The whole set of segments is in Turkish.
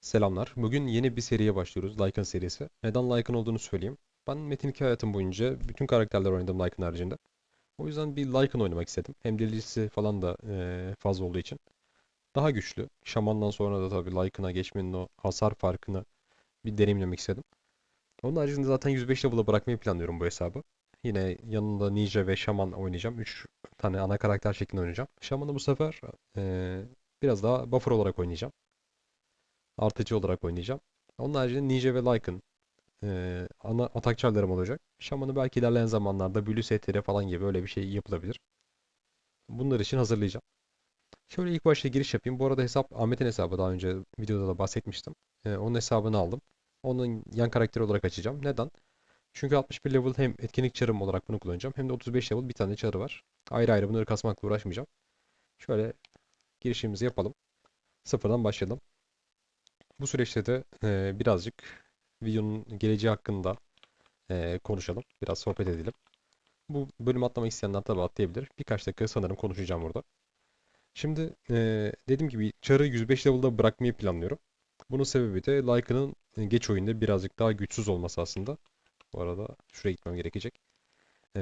Selamlar. Bugün yeni bir seriye başlıyoruz. Lycan serisi. Neden Lycan olduğunu söyleyeyim. Ben Metin 2 hayatım boyunca bütün karakterler oynadım Lycan haricinde. O yüzden bir Lycan oynamak istedim. Hem delicisi falan da eee, fazla olduğu için. Daha güçlü. Şaman'dan sonra da tabii Lycan'a geçmenin o hasar farkını bir deneyimlemek istedim. Onun haricinde zaten 105 level'a bırakmayı planlıyorum bu hesabı. Yine yanında Ninja ve Şaman oynayacağım. 3 tane ana karakter şeklinde oynayacağım. Şaman'ı bu sefer eee, biraz daha buffer olarak oynayacağım artıcı olarak oynayacağım. Onun haricinde Ninja ve Lycan eee, ana atak olacak. Şaman'ı belki ilerleyen zamanlarda büyülü STR falan gibi öyle bir şey yapılabilir. Bunlar için hazırlayacağım. Şöyle ilk başta giriş yapayım. Bu arada hesap Ahmet'in hesabı daha önce videoda da bahsetmiştim. Eee, onun hesabını aldım. Onun yan karakteri olarak açacağım. Neden? Çünkü 61 level hem etkinlik çarım olarak bunu kullanacağım. Hem de 35 level bir tane çarı var. Ayrı ayrı bunları kasmakla uğraşmayacağım. Şöyle girişimizi yapalım. Sıfırdan başlayalım. Bu süreçte de e, birazcık videonun geleceği hakkında e, konuşalım. Biraz sohbet edelim. Bu bölüm atlamak isteyenler tabii atlayabilir. Birkaç dakika sanırım konuşacağım burada. Şimdi e, dediğim gibi Char'ı 105 level'da bırakmayı planlıyorum. Bunun sebebi de Lycan'ın e, geç oyunda birazcık daha güçsüz olması aslında. Bu arada şuraya gitmem gerekecek. E,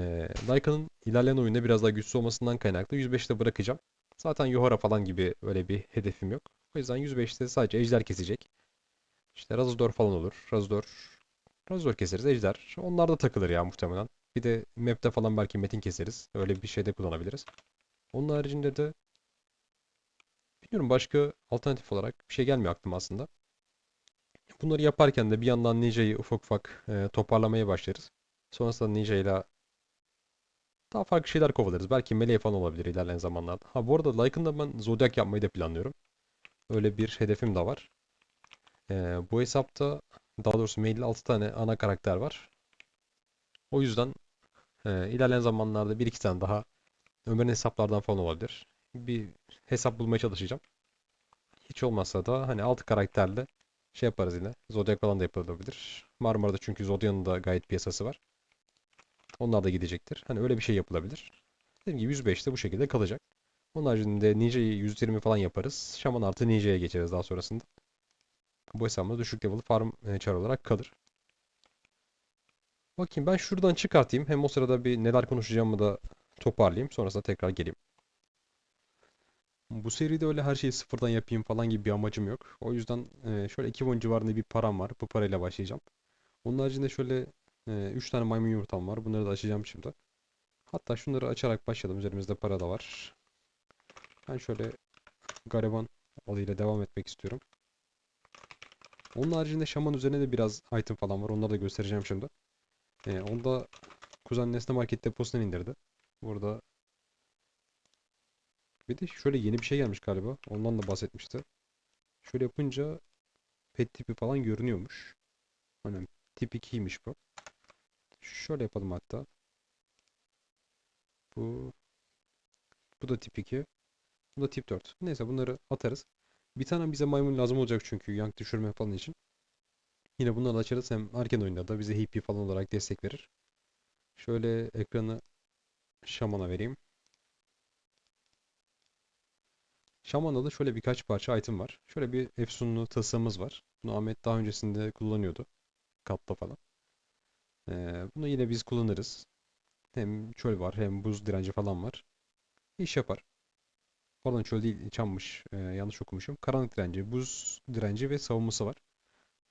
Lycan'ın ilerleyen oyunda biraz daha güçsüz olmasından kaynaklı 105'te bırakacağım. Zaten Yohara falan gibi öyle bir hedefim yok. O yüzden 105'te sadece ejder kesecek. İşte Razador falan olur. Razador. Razador keseriz. Ejder. Onlar da takılır ya muhtemelen. Bir de map'te falan belki metin keseriz. Öyle bir şeyde kullanabiliriz. Onun haricinde de bilmiyorum başka alternatif olarak bir şey gelmiyor aklıma aslında. Bunları yaparken de bir yandan Ninja'yı ufak ufak e, toparlamaya başlarız. Sonrasında Ninja ile daha farklı şeyler kovalarız. Belki melee falan olabilir ilerleyen zamanlarda. Ha bu arada Lycan'da ben Zodiac yapmayı da planlıyorum. Öyle bir hedefim de var. Ee, bu hesapta daha doğrusu mailde 6 tane ana karakter var. O yüzden e, ilerleyen zamanlarda bir iki tane daha Ömer'in hesaplardan falan olabilir. Bir hesap bulmaya çalışacağım. Hiç olmazsa da hani 6 karakterle şey yaparız yine. Zodiac falan da yapılabilir. Marmara'da çünkü Zodiac'ın da gayet piyasası var. Onlar da gidecektir. Hani öyle bir şey yapılabilir. Dediğim gibi 105'te bu şekilde kalacak. Onun haricinde Ninja'yı 120 falan yaparız. Şaman artı Ninja'ya geçeriz daha sonrasında. Bu hesabımda düşük level farm e, çar olarak kalır. Bakayım ben şuradan çıkartayım. Hem o sırada bir neler konuşacağımı da toparlayayım. Sonrasında tekrar geleyim. Bu seride öyle her şeyi sıfırdan yapayım falan gibi bir amacım yok. O yüzden e, şöyle 2 won civarında bir param var. Bu parayla başlayacağım. Onun haricinde şöyle 3 tane maymun yumurtam var. Bunları da açacağım şimdi. Hatta şunları açarak başlayalım. Üzerimizde para da var. Ben şöyle gariban alıyla devam etmek istiyorum. Onun haricinde şaman üzerine de biraz item falan var. Onları da göstereceğim şimdi. Ee, onu da kuzen Nesne Market deposundan indirdi. Burada bir de şöyle yeni bir şey gelmiş galiba. Ondan da bahsetmişti. Şöyle yapınca pet tipi falan görünüyormuş. Hani tip 2'ymiş bu. Şöyle yapalım hatta. Bu bu da tip 2. Bu da tip 4. Neyse bunları atarız. Bir tane bize maymun lazım olacak çünkü yank düşürme falan için. Yine bunları açarız. Hem erken oyunda da bize HP falan olarak destek verir. Şöyle ekranı Şaman'a vereyim. Şaman'da da şöyle birkaç parça item var. Şöyle bir efsunlu tasımız var. Bunu Ahmet daha öncesinde kullanıyordu. Katta falan. Ee, bunu yine biz kullanırız. Hem çöl var hem buz direnci falan var. İş yapar. Pardon çöl değil çammış. Ee, yanlış okumuşum. Karanlık direnci, buz direnci ve savunması var.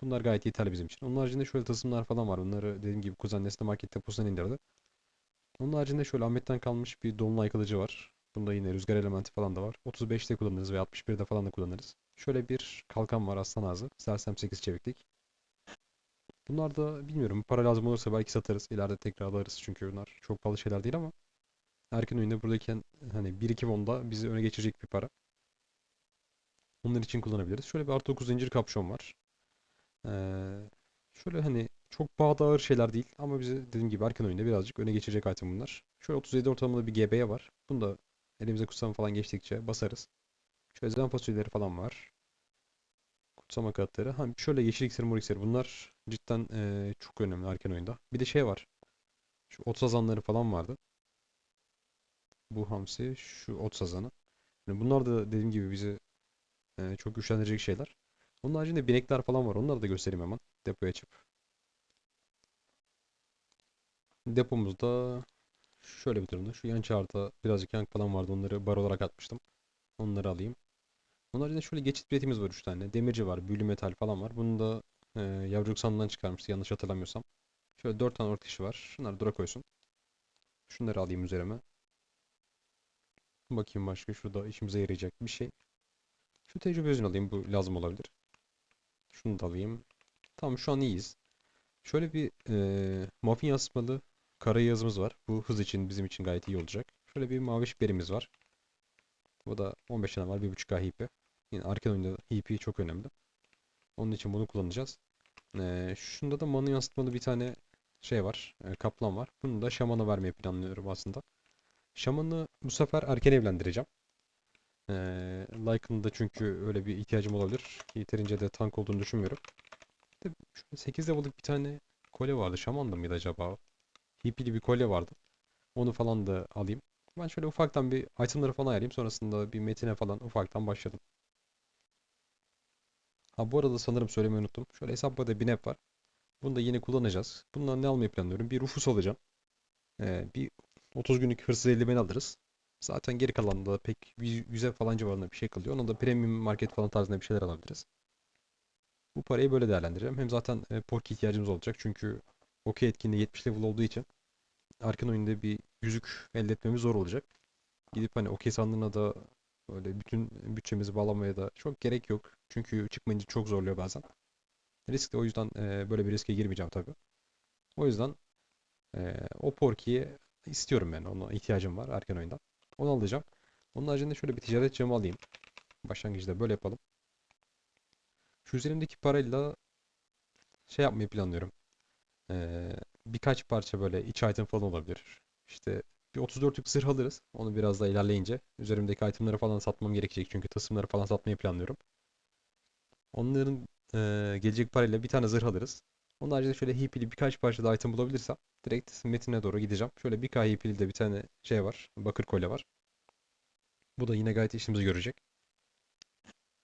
Bunlar gayet yeterli bizim için. Onun haricinde şöyle tasımlar falan var. Bunları dediğim gibi Kuzen Nesne Market deposundan indirdi. Onun haricinde şöyle Ahmet'ten kalmış bir dolunay kılıcı var. Bunda yine rüzgar elementi falan da var. 35'te kullanırız ve 61'de falan da kullanırız. Şöyle bir kalkan var aslan ağzı. Sersem 8 çeviklik. Bunlar da bilmiyorum para lazım olursa belki satarız. İleride tekrar alırız çünkü bunlar çok pahalı şeyler değil ama erken oyunda buradayken hani 1-2 won'da bizi öne geçirecek bir para. Onlar için kullanabiliriz. Şöyle bir artı 9 zincir kapşon var. Ee, şöyle hani çok pahalı ağır şeyler değil ama bize dediğim gibi erken oyunda birazcık öne geçirecek item bunlar. Şöyle 37 ortalamalı bir GB'ye var. Bunu da elimize kutsama falan geçtikçe basarız. Şöyle zen fasulyeleri falan var. Kutsama kağıtları. Ha, şöyle yeşil iksir, mor iksir. Bunlar cidden eee, çok önemli erken oyunda. Bir de şey var. Şu ot sazanları falan vardı. Bu hamsi, şu ot sazanı. Yani bunlar da dediğim gibi bizi e, çok güçlendirecek şeyler. Onun haricinde binekler falan var. Onları da göstereyim hemen. Depoya açıp. Depomuzda şöyle bir durumda. Şu yan çarda birazcık yank falan vardı. Onları bar olarak atmıştım. Onları alayım. Onun haricinde şöyle geçit biletimiz var 3 tane. Demirci var, büyülü metal falan var. Bunu da e, yavrucuk sandığından çıkarmıştı yanlış hatırlamıyorsam. Şöyle 4 tane ork dişi var. Şunları dura koysun. Şunları alayım üzerime. Bakayım başka şurada işimize yarayacak bir şey. Şu tecrübe yüzünü alayım. Bu lazım olabilir. Şunu da alayım. Tamam şu an iyiyiz. Şöyle bir e, muffin yansıtmalı kara yazımız var. Bu hız için bizim için gayet iyi olacak. Şöyle bir maviş berimiz var. Bu da 15 tane var. 1.5K hipi. Yine arka oyunda hipi çok önemli. Onun için bunu kullanacağız. E, şunda da mana yansıtmalı bir tane şey var. e, kaplan var. Bunu da şamana vermeyi planlıyorum aslında. Şamanı bu sefer erken evlendireceğim. Ee, Lycan'da da çünkü öyle bir ihtiyacım olabilir. Yeterince de tank olduğunu düşünmüyorum. De şöyle 8 level'lık bir tane kolye vardı. Şaman da mıydı acaba? Hippili bir kolye vardı. Onu falan da alayım. Ben şöyle ufaktan bir itemları falan ayarlayayım. Sonrasında bir metine falan ufaktan başladım. Ha bu arada sanırım söylemeyi unuttum. Şöyle hesapta bir nap var. Bunu da yine kullanacağız. Bundan ne almayı planlıyorum? Bir Rufus alacağım. Ee, bir 30 günlük hırsız eldiveni alırız. Zaten geri kalan da pek 100'e falan civarında bir şey kalıyor. Ona da premium market falan tarzında bir şeyler alabiliriz. Bu parayı böyle değerlendireceğim. Hem zaten e, pork ihtiyacımız olacak. Çünkü okey etkinliği 70 level olduğu için erken oyunda bir yüzük elde etmemiz zor olacak. Gidip hani okey sandığına da böyle bütün bütçemizi bağlamaya da çok gerek yok. Çünkü çıkmayınca çok zorluyor bazen. Risk de o yüzden e, böyle bir riske girmeyeceğim tabii. O yüzden e, o porkiyi istiyorum ben. Ona ihtiyacım var erken oyunda. Onu alacağım. Onun haricinde şöyle bir ticaret camı alayım. Başlangıçta böyle yapalım. Şu üzerimdeki parayla şey yapmayı planlıyorum. Ee, birkaç parça böyle iç item falan olabilir. İşte bir 34'lük zırh alırız. Onu biraz daha ilerleyince. Üzerimdeki itemleri falan satmam gerekecek. Çünkü tasımları falan satmayı planlıyorum. Onların e, gelecek parayla bir tane zırh alırız. Onun haricinde şöyle hipili birkaç parça da item bulabilirsem direkt metine doğru gideceğim. Şöyle bir K de bir tane şey var. Bakır kolye var. Bu da yine gayet işimizi görecek.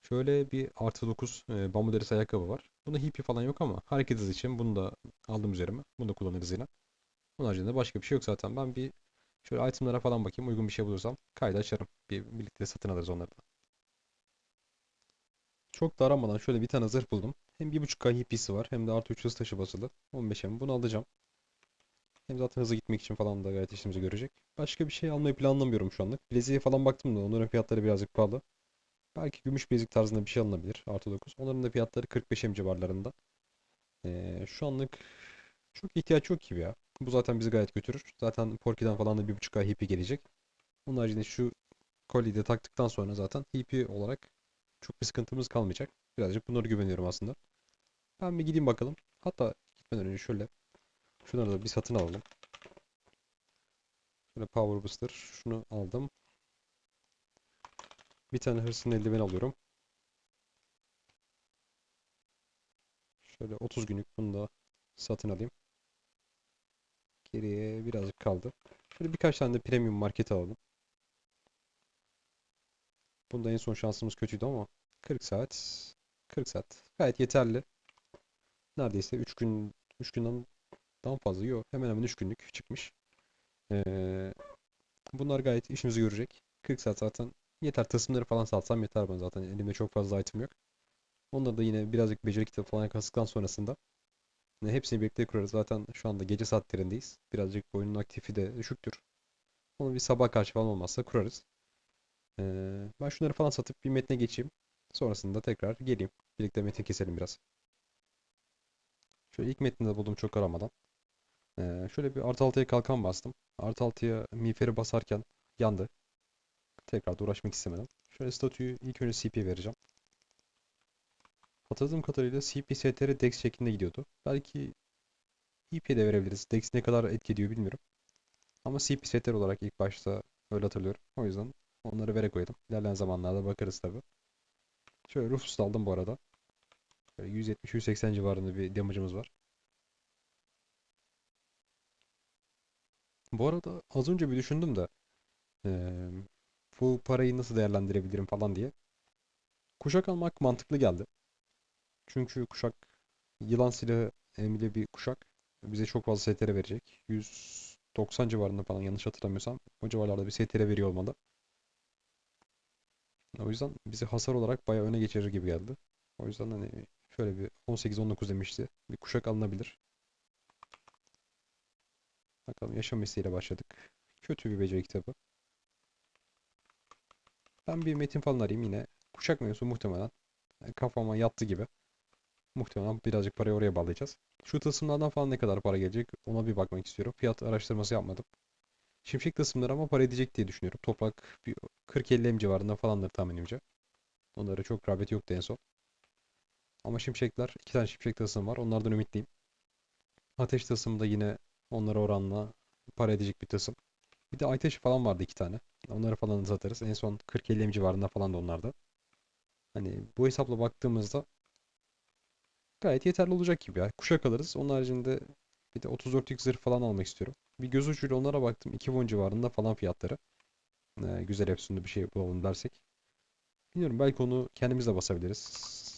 Şöyle bir artı 9 e, bambu derisi ayakkabı var. Bunda hippie falan yok ama hareket hızı için bunu da aldım üzerime. Bunu da kullanırız yine. Onun haricinde başka bir şey yok zaten. Ben bir şöyle itemlara falan bakayım. Uygun bir şey bulursam kaydı açarım. Bir, birlikte satın alırız onları da. Çok da aramadan şöyle bir tane zırh buldum. Hem 1.5K hippisi var hem de artı 3 hız taşı basılı. 15'e bunu alacağım. Hem zaten hızlı gitmek için falan da gayet işimizi görecek. Başka bir şey almayı planlamıyorum şu anlık. Bileziğe falan baktım da onların fiyatları birazcık pahalı. Belki gümüş bilezik tarzında bir şey alınabilir. Artı 9. Onların da fiyatları 45 M civarlarında. Ee, şu anlık çok ihtiyaç yok gibi ya. Bu zaten bizi gayet götürür. Zaten Porky'den falan da 1.5K hippie gelecek. Onun haricinde şu kolyeyi taktıktan sonra zaten hippie olarak çok bir sıkıntımız kalmayacak. Birazcık bunlara güveniyorum aslında. Ben bir gideyim bakalım. Hatta gitmeden önce şöyle şunları da bir satın alalım. Şöyle Power Booster. Şunu aldım. Bir tane hırsın eldiven alıyorum. Şöyle 30 günlük bunu da satın alayım. Geriye birazcık kaldı. Şöyle birkaç tane de premium market alalım. Bunda en son şansımız kötüydü ama 40 saat 40 saat gayet yeterli. Neredeyse 3 gün 3 günden daha fazla yok. Hemen hemen 3 günlük çıkmış. Ee, bunlar gayet işimizi görecek. 40 saat zaten yeter. Tasımları falan satsam yeter bana zaten. Elimde çok fazla item yok. Onları da yine birazcık beceri kitabı falan kastıktan sonrasında hepsini birlikte kurarız. Zaten şu anda gece saatlerindeyiz. Birazcık oyunun aktifi de düşüktür. Onu bir sabah karşı falan olmazsa kurarız. Ee, ben şunları falan satıp bir metne geçeyim. Sonrasında tekrar geleyim. Birlikte metin keselim biraz. Şöyle ilk metni de buldum çok aramadan. Ee, şöyle bir artı 6'ya kalkan bastım. Artı 6'ya miğferi basarken yandı. Tekrar uğraşmak istemedim. Şöyle statüyü ilk önce CP vereceğim. Hatırladığım kadarıyla CP STR Dex şeklinde gidiyordu. Belki EP de verebiliriz. Dex ne kadar etki ediyor bilmiyorum. Ama CP STR olarak ilk başta öyle hatırlıyorum. O yüzden onları vere koydum. İlerleyen zamanlarda bakarız tabi. Şöyle Rufus aldım bu arada. 170-180 civarında bir damage'ımız var. Bu arada az önce bir düşündüm de bu parayı nasıl değerlendirebilirim falan diye. Kuşak almak mantıklı geldi. Çünkü kuşak yılan silahı emili bir kuşak. Bize çok fazla STR verecek. 190 civarında falan yanlış hatırlamıyorsam. O civarlarda bir STR veriyor olmalı. O yüzden bizi hasar olarak bayağı öne geçirir gibi geldi. O yüzden hani şöyle bir 18-19 demişti. Bir kuşak alınabilir. Bakalım yaşam mesleğiyle başladık. Kötü bir beceri kitabı. Ben bir metin falan arayayım yine. Kuşak mevzusu muhtemelen kafama yattı gibi. Muhtemelen birazcık parayı oraya bağlayacağız. Şu tılsımlardan falan ne kadar para gelecek ona bir bakmak istiyorum. Fiyat araştırması yapmadım. Şimşek tılsımları ama para edecek diye düşünüyorum. Toprak bir 40-50 em civarında falandır tahminimce. Onlara çok rağbet yoktu en son. Ama şimşekler, iki tane şimşek tılsım var. Onlardan ümitliyim. Ateş tılsımı da yine onlara oranla para edecek bir tılsım. Bir de ateş falan vardı iki tane. Onları falan satarız. En son 40-50 em civarında falan da onlarda. Hani bu hesapla baktığımızda gayet yeterli olacak gibi ya. Kuşak alırız. Onun haricinde bir de 34'lük zırh falan almak istiyorum. Bir göz ucuyla onlara baktım. 2 won civarında falan fiyatları. Ee, güzel efsunlu bir şey bulalım dersek. Bilmiyorum belki onu kendimiz de basabiliriz.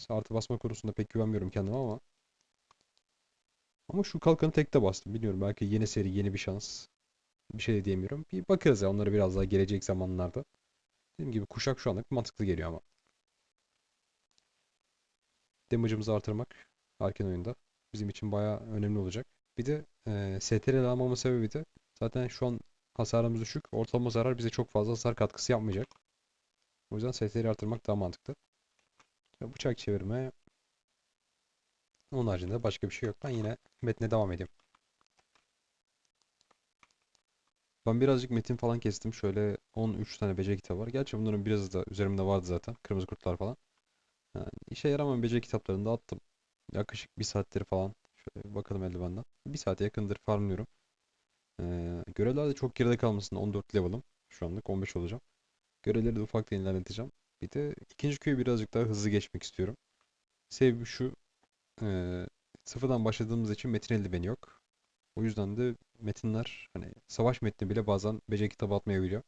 Artı basma konusunda pek güvenmiyorum kendime ama. Ama şu kalkanı tekte bastım. Bilmiyorum belki yeni seri yeni bir şans. Bir şey de diyemiyorum. Bir bakarız ya onları biraz daha gelecek zamanlarda. Dediğim gibi kuşak şu anlık mantıklı geliyor ama. Damage'ımızı artırmak erken oyunda bizim için bayağı önemli olacak. Bir de e, STR almamın sebebi de zaten şu an hasarımız düşük. Ortalama zarar bize çok fazla hasar katkısı yapmayacak. O yüzden STR'i artırmak daha mantıklı. Ya bıçak çevirme. Onun haricinde başka bir şey yok. Ben yine metne devam edeyim. Ben birazcık metin falan kestim. Şöyle 13 tane beceri kitabı var. Gerçi bunların biraz da üzerimde vardı zaten. Kırmızı kurtlar falan. Yani işe yaramayan beceri kitaplarını da attım. Yaklaşık bir saattir falan. Şöyle bakalım eldivenden. Bir saate yakındır farmlıyorum. Ee, görevler de çok geride kalmasın. 14 level'ım. Şu anlık 15 olacağım. Görevleri de ufaktan ilerleteceğim. Bir de ikinci köyü birazcık daha hızlı geçmek istiyorum. Sebebi şu. ee, sıfırdan başladığımız için metin eldiveni yok. O yüzden de metinler hani savaş metni bile bazen beceri kitabı atmayabiliyor.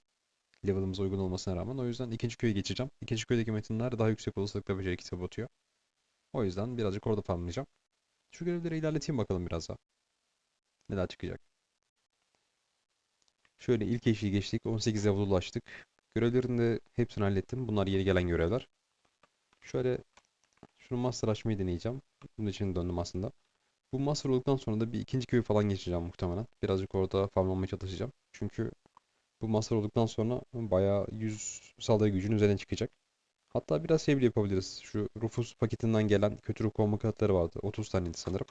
Level'ımıza uygun olmasına rağmen. O yüzden ikinci köye geçeceğim. İkinci köydeki metinler daha yüksek olasılıkla beceri kitabı atıyor. O yüzden birazcık orada farmlayacağım. Şu görevleri ilerleteyim bakalım biraz daha. Neler çıkacak. Şöyle ilk eşiği geçtik. 18 level ulaştık. Görevlerin de hepsini hallettim. Bunlar yeni gelen görevler. Şöyle şunu master açmayı deneyeceğim. Bunun için döndüm aslında. Bu master olduktan sonra da bir ikinci köyü falan geçeceğim muhtemelen. Birazcık orada farmlamaya çalışacağım. Çünkü bu master olduktan sonra bayağı 100 saldırı gücün üzerine çıkacak. Hatta biraz şey bile yapabiliriz. Şu Rufus paketinden gelen kötü ruh kovma kağıtları vardı. 30 taneydi sanırım.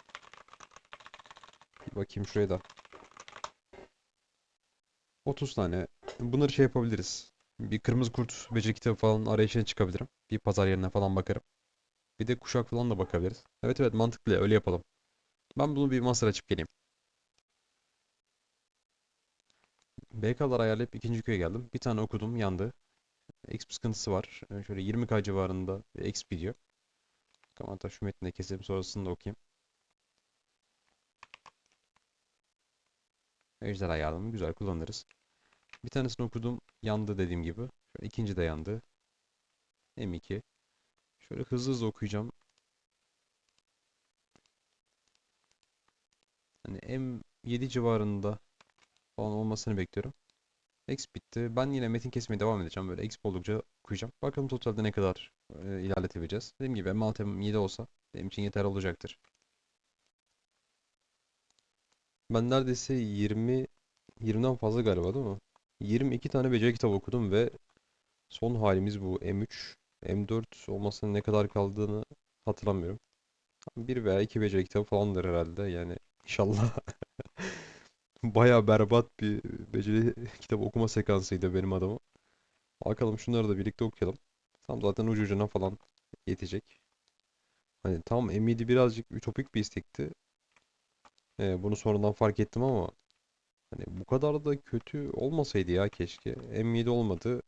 Bir bakayım şuraya da. 30 tane. Bunları şey yapabiliriz. Bir kırmızı kurt beceri kitabı falan arayışına çıkabilirim. Bir pazar yerine falan bakarım. Bir de kuşak falan da bakabiliriz. Evet evet mantıklı öyle yapalım. Ben bunu bir master açıp geleyim. BK'lar ayarlayıp ikinci köye geldim. Bir tane okudum yandı. XP sıkıntısı var. Ee, Şöyle 20k civarında XP diyor. Bakalım hatta şu metni de keselim sonrasını da okuyayım. Ejderha yardımı güzel kullanırız. Bir tanesini okudum yandı dediğim gibi. Şöyle ikinci de yandı. M2. Şöyle hızlı hızlı okuyacağım. Hani M7 civarında falan olmasını bekliyorum. Exp bitti. Ben yine metin kesmeye devam edeceğim. Böyle exp oldukça okuyacağım. Bakalım totalde ne kadar e, ilerletebileceğiz. Dediğim gibi M6 M7 olsa benim için yeterli olacaktır. Ben neredeyse 20 20'den fazla galiba değil mi? 22 tane beceri kitabı okudum ve son halimiz bu M3. M4 olmasına ne kadar kaldığını hatırlamıyorum. Bir veya iki beceri kitabı falandır herhalde. Yani inşallah Bayağı berbat bir beceri kitabı okuma sekansıydı benim adamı. Bakalım şunları da birlikte okuyalım. Tam zaten ucu ucuna falan yetecek. Hani tam M7 birazcık ütopik bir istekti. Ee, bunu sonradan fark ettim ama hani bu kadar da kötü olmasaydı ya keşke. M7 olmadı.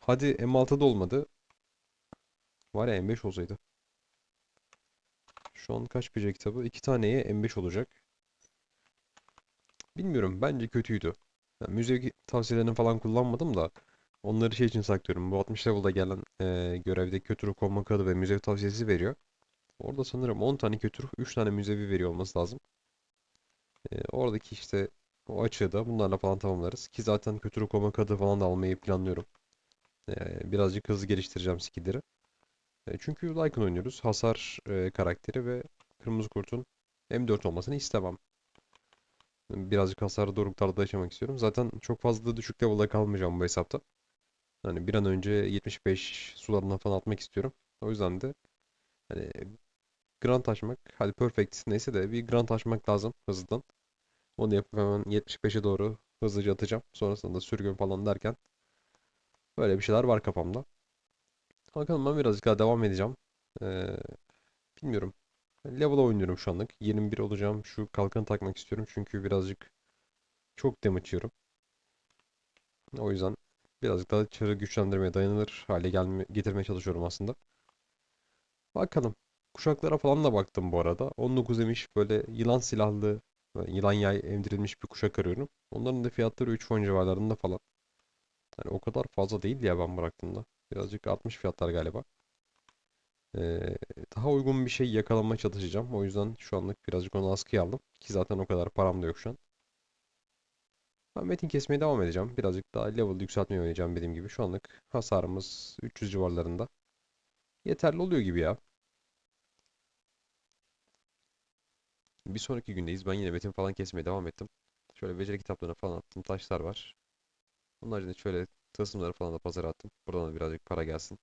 Hadi M6'da olmadı. Var ya M5 olsaydı. Şu an kaç beceri kitabı? İki taneye M5 olacak. Bilmiyorum. Bence kötüydü. Yani müzik tavsiyelerini falan kullanmadım da Onları şey için saklıyorum. Bu 60 level'da gelen e, görevde kötü ruh kovma kodu ve müzevi tavsiyesi veriyor. Orada sanırım 10 tane kötü ruh, 3 tane müzevi veriyor olması lazım. E, oradaki işte o açığı da bunlarla falan tamamlarız. Ki zaten kötü ruh kovma kodu falan da almayı planlıyorum. E, birazcık hızlı geliştireceğim skill'leri. E, çünkü Lycan oynuyoruz. Hasar e, karakteri ve Kırmızı Kurt'un M4 olmasını istemem. Birazcık hasarlı doruklarda yaşamak istiyorum. Zaten çok fazla da düşük level'da kalmayacağım bu hesapta. Hani bir an önce 75 sularına falan atmak istiyorum. O yüzden de hani Grand açmak, hadi perfect neyse de bir Grand açmak lazım hızlıdan. Onu yapıp hemen 75'e doğru hızlıca atacağım. Sonrasında da sürgün falan derken böyle bir şeyler var kafamda. Bakalım ben birazcık daha devam edeceğim. Ee, bilmiyorum. Level oynuyorum şu anlık. 21 olacağım. Şu kalkanı takmak istiyorum çünkü birazcık çok damage yiyorum. O yüzden birazcık daha çarı güçlendirmeye dayanılır hale gelme, getirmeye çalışıyorum aslında. Bakalım. Kuşaklara falan da baktım bu arada. 19 demiş böyle yılan silahlı, yılan yay emdirilmiş bir kuşak arıyorum. Onların da fiyatları 3 won civarlarında falan. Hani o kadar fazla değil ya ben bıraktığımda. Birazcık artmış fiyatlar galiba. Ee, daha uygun bir şey yakalamaya çalışacağım. O yüzden şu anlık birazcık onu askıya aldım. Ki zaten o kadar param da yok şu an. Ben metin kesmeye devam edeceğim. Birazcık daha level yükseltmeyi oynayacağım dediğim gibi. Şu anlık hasarımız 300 civarlarında. Yeterli oluyor gibi ya. Bir sonraki gündeyiz. Ben yine metin falan kesmeye devam ettim. Şöyle beceri kitaplarına falan attım. Taşlar var. Onun haricinde şöyle tılsımları falan da pazara attım. Buradan da birazcık para gelsin.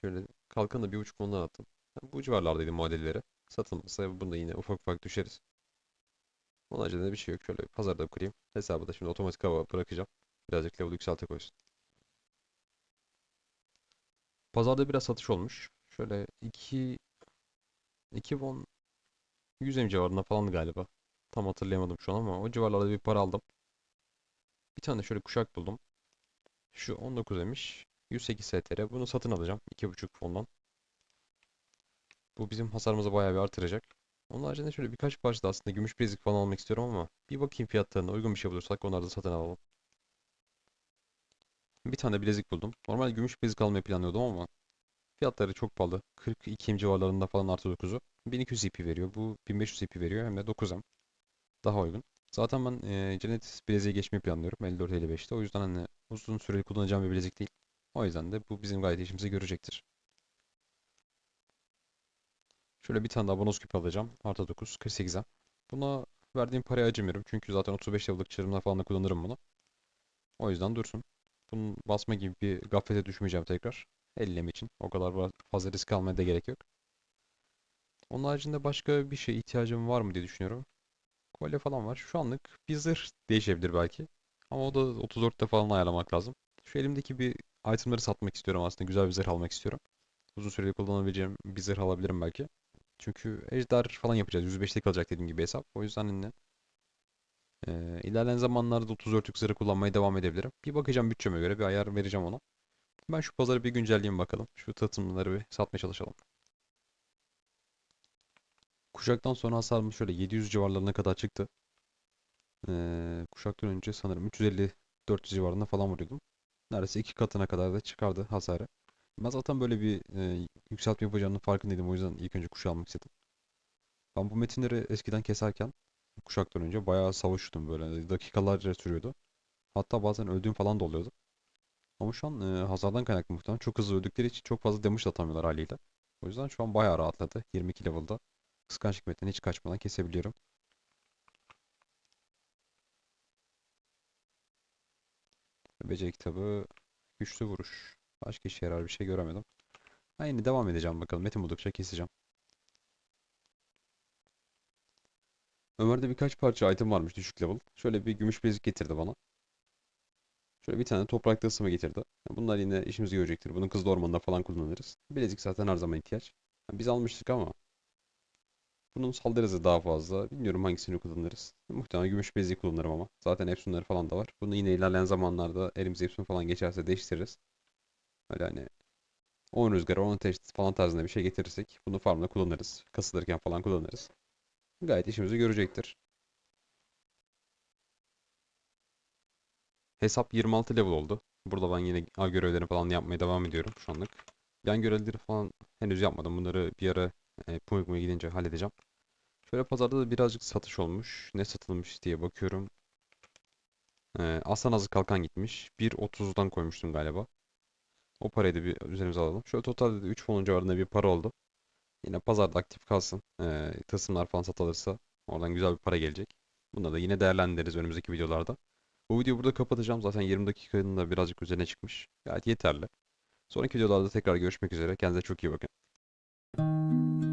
Şöyle kalkanı da bir buçuk ondan attım. Yani bu civarlardaydı modelleri. Satılmışsa bunda yine ufak ufak düşeriz. Onun haricinde de bir şey yok. Şöyle pazarda kurayım. Hesabı da şimdi otomatik hava bırakacağım. Birazcık level yükselte koysun. Pazarda biraz satış olmuş. Şöyle 2 2 won 100 em civarında falan galiba. Tam hatırlayamadım şu an ama o civarlarda bir para aldım. Bir tane şöyle kuşak buldum. Şu 19 emiş. 108 STR. Bunu satın alacağım. 2.5 fondan. Bu bizim hasarımızı bayağı bir artıracak. Onun haricinde şöyle birkaç parça da aslında gümüş bilezik falan almak istiyorum ama bir bakayım fiyatlarına uygun bir şey bulursak onları da satın alalım. Bir tane bilezik buldum. Normal gümüş bilezik almayı planlıyordum ama fiyatları çok pahalı. 42 civarlarında falan artı 9'u. 1200 IP veriyor. Bu 1500 IP veriyor hem de 9M. Daha uygun. Zaten ben e, Cennet bileziğe geçmeyi planlıyorum 54-55'te. O yüzden hani uzun süreli kullanacağım bir bilezik değil. O yüzden de bu bizim gayet işimizi görecektir. Şöyle bir tane daha bonus küp alacağım. Artı 9, 48'e. Buna verdiğim paraya acımıyorum. Çünkü zaten 35 yıllık çarımla falan da kullanırım bunu. O yüzden dursun. Bunun basma gibi bir gaflete düşmeyeceğim tekrar. Elleme için. O kadar fazla risk almaya da gerek yok. Onun haricinde başka bir şeye ihtiyacım var mı diye düşünüyorum. Kolye falan var. Şu anlık bir değişebilir belki. Ama o da 34'te falan ayarlamak lazım. Şu elimdeki bir itemları satmak istiyorum aslında. Güzel bir zırh almak istiyorum. Uzun süreli kullanabileceğim bir alabilirim belki. Çünkü ejder falan yapacağız. 105'te kalacak dediğim gibi hesap. O yüzden hani e, ilerleyen zamanlarda 34'lük zırhı kullanmaya devam edebilirim. Bir bakacağım bütçeme göre bir ayar vereceğim ona. Ben şu pazarı bir güncelleyeyim bakalım. Şu tılsımları bir satmaya çalışalım. Kuşaktan sonra hasarımız şöyle 700 civarlarına kadar çıktı. Ee, kuşaktan önce sanırım 350-400 civarında falan vuruyordum. Neredeyse iki katına kadar da çıkardı hasarı. Ben zaten böyle bir e, yükseltme yapacağının farkındaydım. O yüzden ilk önce kuşağı almak istedim. Ben bu metinleri eskiden keserken kuşaktan önce bayağı savaşıyordum böyle. Dakikalarca sürüyordu. Hatta bazen öldüğüm falan da oluyordu. Ama şu an e, hasardan kaynaklı muhtemelen çok hızlı öldükleri için çok fazla damage da atamıyorlar haliyle. O yüzden şu an bayağı rahatladı. 22 level'da kıskançlık metnini hiç kaçmadan kesebiliyorum. Beceri kitabı güçlü vuruş. Başka işe yarar bir şey göremedim. Yine devam edeceğim bakalım. Metin buldukça keseceğim. Ömer'de birkaç parça item varmış düşük level. Şöyle bir gümüş bilezik getirdi bana. Şöyle bir tane toprakta ısıma getirdi. Bunlar yine işimizi görecektir. Bunu kızıl ormanda falan kullanırız. Bilezik zaten her zaman ihtiyaç. Biz almıştık ama bunun saldırı hızı daha fazla. Bilmiyorum hangisini kullanırız. Muhtemelen gümüş bileziği kullanırım ama. Zaten Epson'ları falan da var. Bunu yine ilerleyen zamanlarda elimize Epson falan geçerse değiştiririz. Öyle hani 10 rüzgar, 10 ateş falan tarzında bir şey getirirsek bunu farmda kullanırız. Kasılırken falan kullanırız. Gayet işimizi görecektir. Hesap 26 level oldu. Burada ben yine A görevlerini falan yapmaya devam ediyorum şu anlık. Yan görevleri falan henüz yapmadım. Bunları bir ara e, Pumik'e gidince halledeceğim. Şöyle pazarda da birazcık satış olmuş. Ne satılmış diye bakıyorum. Ee, Aslan Azı Kalkan gitmiş. 1.30'dan koymuştum galiba. O parayı da bir üzerimize alalım. Şöyle totalde de 3 fonun civarında bir para oldu. Yine pazarda aktif kalsın. Ee, tılsımlar falan satılırsa oradan güzel bir para gelecek. Bunları da yine değerlendiririz önümüzdeki videolarda. Bu videoyu burada kapatacağım. Zaten 20 dakikanın da birazcık üzerine çıkmış. Gayet yeterli. Sonraki videolarda tekrar görüşmek üzere. Kendinize çok iyi bakın.